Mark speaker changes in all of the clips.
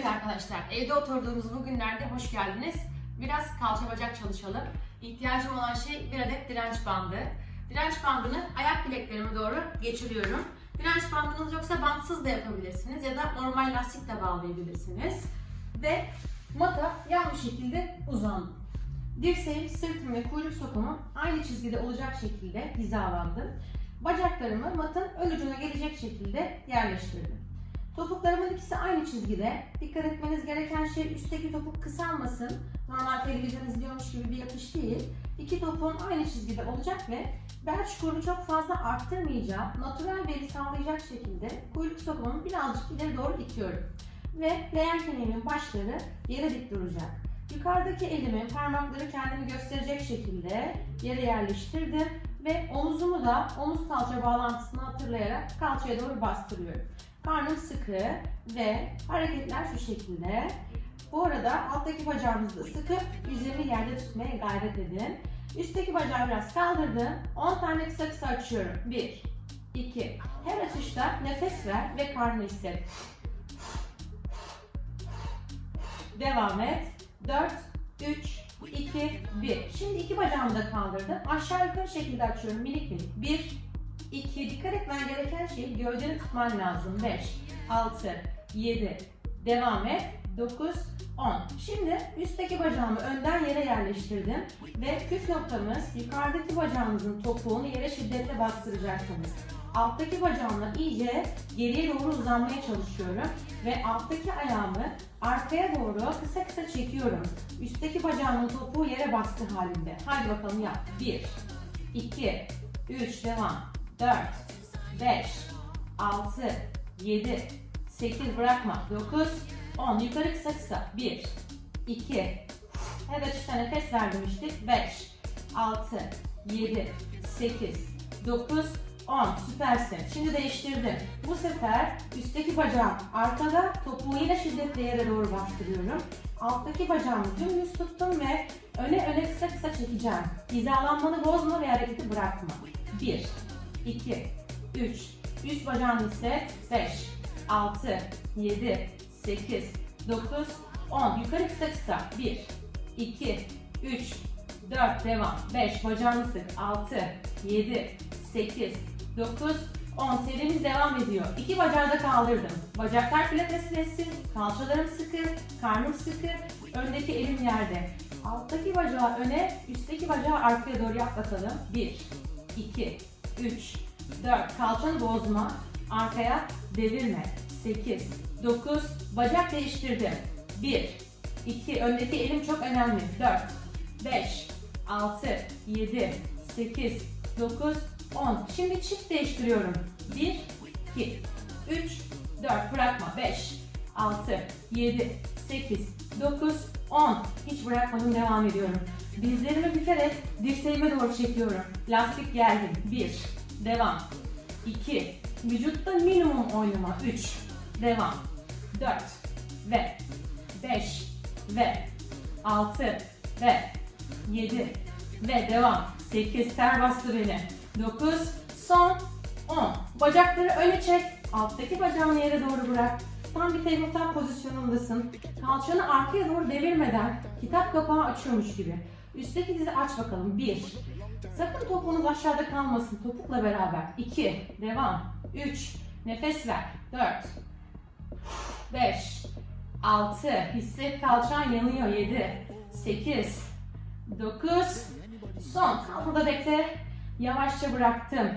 Speaker 1: Evet arkadaşlar, evde oturduğumuz bu günlerde hoş geldiniz. Biraz kalça bacak çalışalım. İhtiyacım olan şey bir adet direnç bandı. Direnç bandını ayak bileklerime doğru geçiriyorum. Direnç bandınız yoksa bantsız da yapabilirsiniz ya da normal lastikle bağlayabilirsiniz. Ve mata yan bir şekilde uzandım. Dirseğim, sırtım ve kuyruk sokumum aynı çizgide olacak şekilde hizalandım. Bacaklarımı matın ön ucuna gelecek şekilde yerleştirdim. Topuklarımın ikisi aynı çizgide. Dikkat etmeniz gereken şey üstteki topuk kısalmasın. Normal televizyon izliyormuş gibi bir yapış değil. İki topuğum aynı çizgide olacak ve bel çukurunu çok fazla arttırmayacağım. Natural beli sağlayacak şekilde kuyruk sokumumu birazcık ileri doğru itiyorum. Ve leğen keneğimin başları yere dik duracak. Yukarıdaki elimin parmakları kendimi gösterecek şekilde yere yerleştirdim ve omuzumu da omuz kalça bağlantısını hatırlayarak kalçaya doğru bastırıyorum. Karnım sıkı ve hareketler şu şekilde. Bu arada alttaki bacağınızı da sıkıp yüzemi yerde tutmaya gayret edin. Üstteki bacağı biraz kaldırdım. 10 tane kısa kısa açıyorum. 1, 2. Her açışta nefes ver ve karnı hisset. Devam et. 4, 3, 2, 1. Şimdi iki bacağımı da kaldırdım. Aşağı yukarı şekilde açıyorum. Minik minik. 1, 2. Dikkat etmen gereken şey gövdeni tutman lazım. 5, 6, 7. Devam et. 9, 10. Şimdi üstteki bacağımı önden yere yerleştirdim. Ve püf noktamız yukarıdaki bacağınızın topuğunu yere şiddetle bastıracaksınız. Alttaki bacağımla iyice geriye doğru uzanmaya çalışıyorum. Ve alttaki ayağımı arkaya doğru kısa kısa çekiyorum. Üstteki bacağımın topuğu yere bastı halinde. Hadi bakalım yap. 1, 2, 3, devam. 4, 5, 6, 7, 8, bırakma. 9, 10. Yukarı kısa kısa. 1, 2, her açışta nefes ver demiştik. 5, 6, 7, 8, 9, 10. Süpersin. Şimdi değiştirdim. Bu sefer üstteki bacağım arkada topuğu yine şiddetle yere doğru bastırıyorum. Alttaki bacağımı dümdüz tuttum ve öne öne kısa kısa çekeceğim. Hizalanmanı bozma ve hareketi bırakma. 1, 2, 3, üst bacağını hisset. 5, 6, 7, 8, 9, 10. Yukarı kısa kısa. 1, 2, 3, 4, devam. 5, bacağını sık. 6, 7, 8, 9, 10. Serimiz devam ediyor. İki bacağı da kaldırdım. Bacaklar pilates resim, kalçalarım sıkı, karnım sıkı, öndeki elim yerde. Alttaki bacağı öne, üstteki bacağı arkaya doğru yap bakalım. 1, 2, 3, 4. Kalçanı bozma. Arkaya devirme. 8, 9. Bacak değiştirdim. 1, 2. Öndeki elim çok önemli. 4, 5, 6, 7, 8, 9, 10. Şimdi çift değiştiriyorum. 1, 2, 3, 4. Bırakma. 5, 6, 7, 8, 9, 10. Hiç bırakmadım. Devam ediyorum. Dizlerimi bükerek dirseğime doğru çekiyorum. Lastik geldi. 1, devam. 2, vücutta minimum oynama. 3, devam. 4 ve 5 ve 6 ve 7 ve devam. 8 ter bastı beni. 9 son 10. Bacakları öne çek. Alttaki bacağını yere doğru bırak. Tam bir tabletop pozisyonundasın. Kalçanı arkaya doğru devirmeden kitap kapağı açıyormuş gibi. Üstteki dizi aç bakalım. 1. Sakın topuğunuz aşağıda kalmasın. Topukla beraber. 2. Devam. 3. Nefes ver. 4. 5. 6. Hisset kalçan yanıyor. 7. 8. 9. Son. Kalkıda bekle. Yavaşça bıraktım.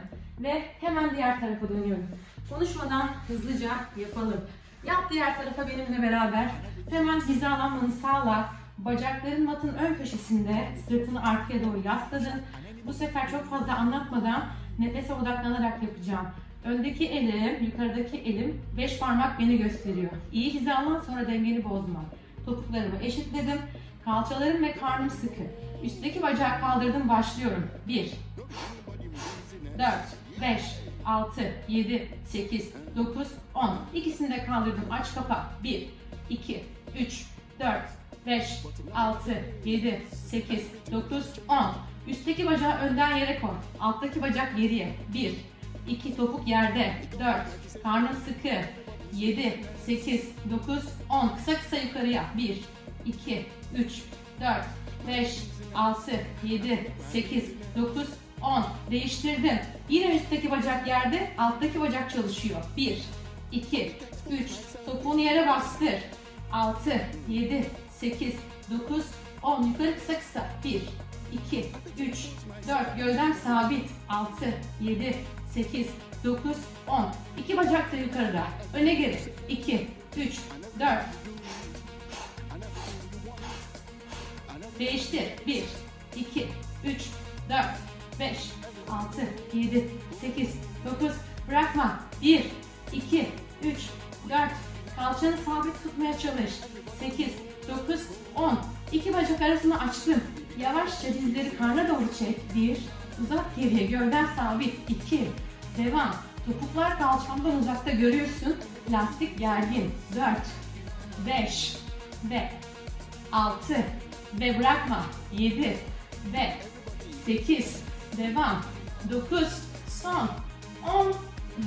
Speaker 1: Ve hemen diğer tarafa dönüyorum. Konuşmadan hızlıca yapalım. Yap diğer tarafa benimle beraber. Hemen hizalanmanı sağla. Bacakların matın ön köşesinde sırtını arkaya doğru yasladın. Bu sefer çok fazla anlatmadan nefese odaklanarak yapacağım. Öndeki elim, yukarıdaki elim 5 parmak beni gösteriyor. İyi hizalan sonra dengeni bozma. Topuklarımı eşitledim. Kalçalarım ve karnım sıkı. Üstteki bacağı kaldırdım başlıyorum. 1 4 5 6 7 8 9 10 İkisini de kaldırdım. Aç kapa. 1 2 3 4 5 6 7 8 9 10 Üstteki bacağı önden yere koy. Alttaki bacak geriye. 1 2 topuk yerde. 4 karnın sıkı. 7, 8, 9, 10. Kısa kısa yukarıya. 1, 2, 3, 4, 5, 6, 7, 8, 9, 10. Değiştirdim. Yine üstteki bacak yerde, alttaki bacak çalışıyor. 1, 2, 3. Topuğunu yere bastır. 6, 7, 8, 9, 10. Yukarı kısa kısa. 1, 2, 3, 4. Gövdem sabit. 6, 7, 8, 9, 10. İki bacak da yukarıda. Öne geri. 2, 3, 4. Değiştir. 1, 2, 3, 4, 5, 6, 7, 8, 9. Bırakma. 1, 2, 3, 4. Kalçanı sabit tutmaya çalış. 8, 9, 10. İki bacak arasını açtım. Yavaşça dizleri karna doğru çek. 1, uzak geriye. Gövden sabit. 2, devam. Topuklar kalçamdan uzakta görüyorsun. Lastik gergin. 4, 5 ve 6 ve bırakma 7 ve 8 devam. 9 son 10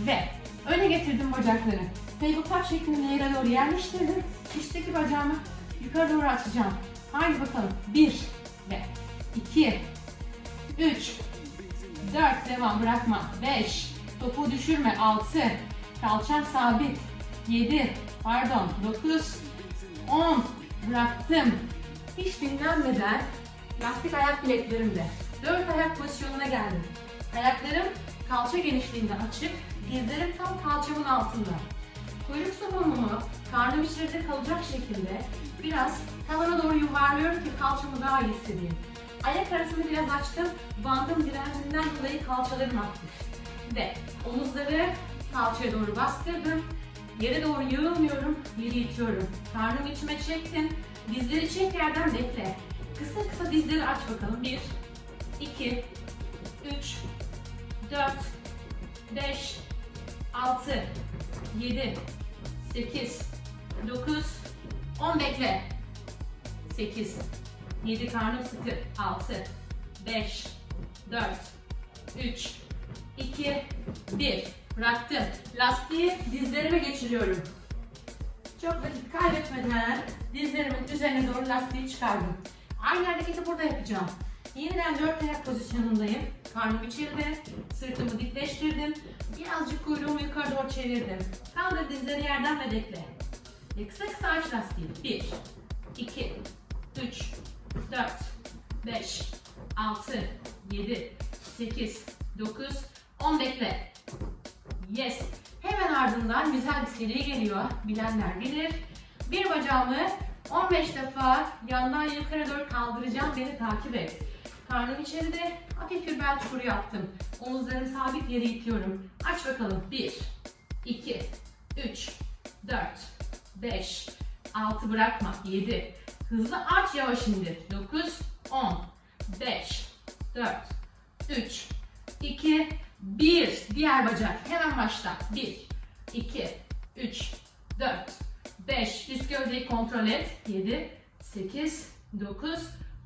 Speaker 1: ve. Öne getirdim bacakları. Tabletop şeklinde yere doğru yerleştirdim? Üstteki bacağımı yukarı doğru açacağım haydi bakalım. 1 ve 2 3 4 devam. Bırakma. 5 topuğu düşürme. 6 kalçam sabit. 7 pardon. 9 10 bıraktım. Hiç dinlenmeden lastik ayak bileklerimde 4 ayak pozisyonuna geldim ayaklarım kalça genişliğinde açık dizlerim tam kalçamın altında kuyruk somunumu karnım içeride kalacak şekilde biraz tavana doğru yuvarlıyorum ki kalçamı daha iyi hissedeyim ayak arasını biraz açtım bandım direncinden dolayı kalçalarım aktif ve omuzları kalçaya doğru bastırdım. Yere doğru yığılmıyorum, yeri itiyorum. Karnımı içime çektim. Dizleri çek yerden bekle. Kısa kısa dizleri aç bakalım. 1, 2, 3, 4, 5, 6, 7, 8, 9, 10 bekle. 8, 7 karnım sıkı. 6, 5, 4, 3, 2, 1. Bıraktım. Lastiği dizlerime geçiriyorum. Çok vakit kaybetmeden dizlerimin üzerine doğru lastiği çıkardım. Aynı hareketi burada yapacağım. Yeniden dört ayak pozisyonundayım. Karnım içeride, sırtımı dikleştirdim. Birazcık kuyruğumu yukarı doğru çevirdim. Kaldır dizleri yerden ve bekle. Ve kısa kısa aç lastiği. 1, 2, 3, 4, 5, 6, 7, 8, 9, 10 bekle. Yes. Hemen ardından güzel bir seri geliyor. Bilenler bilir. Bir bacağımı 15 defa yandan yukarı doğru kaldıracağım. Beni takip et. Karnım içeride hafif bir bel çukuru yaptım. Omuzlarım sabit yere itiyorum. Aç bakalım. 1, 2, 3, 4, 5, 6 bırakma. 7. Hızlı aç yavaş indir. 9, 10, 5, 4, 3, 2, 1. Diğer bacak. Hemen başla. 1, 2, 3, 4, 5. Üst gövdeyi kontrol et. 7, 8, 9,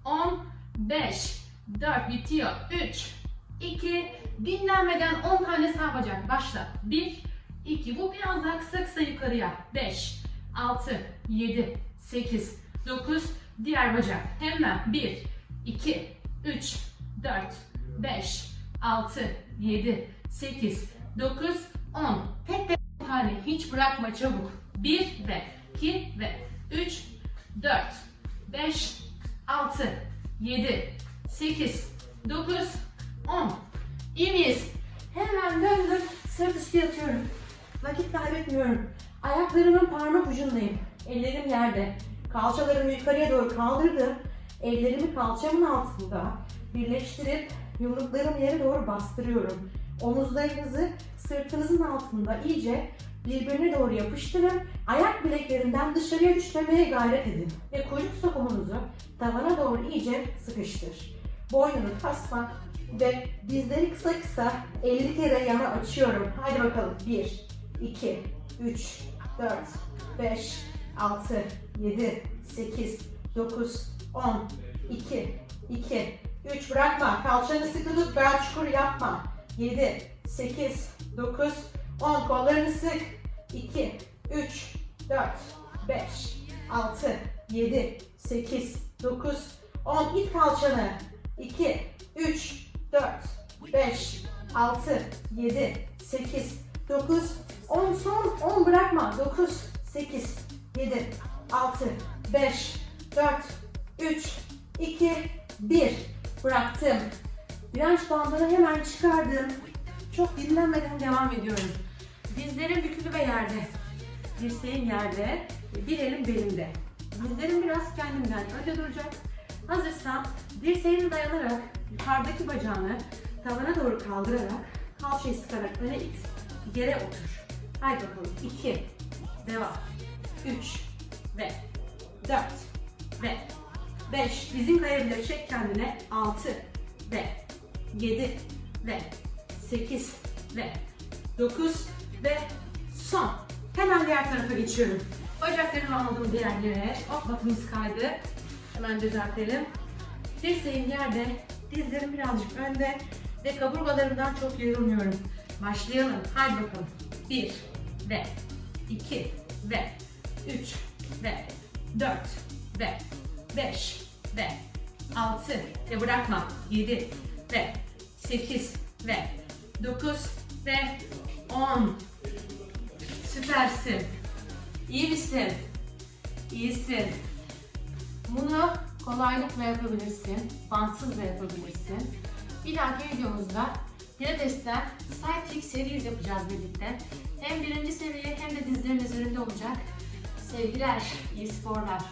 Speaker 1: 10, 5, 4. Bitiyor. 3, 2, dinlenmeden 10 tane sağ bacak. Başla. 1, 2. Bu biraz daha kısa kısa yukarıya. 5, 6, 7, 8, 9. Diğer bacak. Hemen. 1, 2, 3, 4, 5, 6, 7, 8, 9, 10. Tek tek tane hiç bırakma çabuk. 1 ve 2 ve 3, 4, 5, 6, 7, 8, 9, 10. İyi miyiz? Hemen döndüm. Sırt üstü yatıyorum. Vakit kaybetmiyorum. Ayaklarımın parmak ucundayım. Ellerim yerde. Kalçalarımı yukarıya doğru kaldırdım. Ellerimi kalçamın altında birleştirip yumruklarımı yere doğru bastırıyorum. Omuzlarınızı sırtınızın altında iyice birbirine doğru yapıştırın. Ayak bileklerinden dışarıya düşmemeye gayret edin. Ve kuyruk sokumunuzu tavana doğru iyice sıkıştır. Boynunu kasma ve dizleri kısa kısa 50 kere yana açıyorum. Haydi bakalım. 1, 2, 3, 4, 5, 6, 7, 8, 9, 10, 2, 2, 3 bırakma. Kalçanı sıkı tut. Bel çukur yapma. 7, 8, 9, 10. Kollarını sık. 2, 3, 4, 5, 6, 7, 8, 9, 10. İt kalçanı. 2, 3, 4, 5, 6, 7, 8, 9, 10. Son 10 bırakma. 9, 8, 7, 6, 5, 4, 3, 2, 1. Bıraktım. Direnç bandını hemen çıkardım. Çok dinlenmeden devam ediyorum. Dizlerim bükülü ve yerde. Dirseğim yerde. Bir elim belimde. Dizlerim biraz kendimden önde duracak. Hazırsam dirseğini dayanarak yukarıdaki bacağını tavana doğru kaldırarak kalçayı sıkarak öne it. Yere otur. Haydi bakalım. 2 Devam. 3 ve 4 ve 5 dizin kayabilir. Çek kendine. 6 ve 7 ve 8 ve 9 ve son. Hemen diğer tarafa geçiyorum. Bacaklarımı aldım diğer yere. Hop batımız kaydı. Hemen düzeltelim. Dirseğim yerde, dizlerim birazcık önde ve kaburgalarımdan çok yorulmuyorum. Başlayalım. Haydi bakalım. 1 ve 2 ve 3 ve 4 ve 5 ve 6 ve bırakma 7 ve 8 ve 9 ve 10 Süpersin. İyi misin? İyisin. Bunu kolaylıkla yapabilirsin. Bantsız da yapabilirsin. Bir dahaki videomuzda Pilates'ten side trick series yapacağız birlikte. Hem birinci seviye hem de dizlerin üzerinde olacak. Sevgiler, iyi sporlar.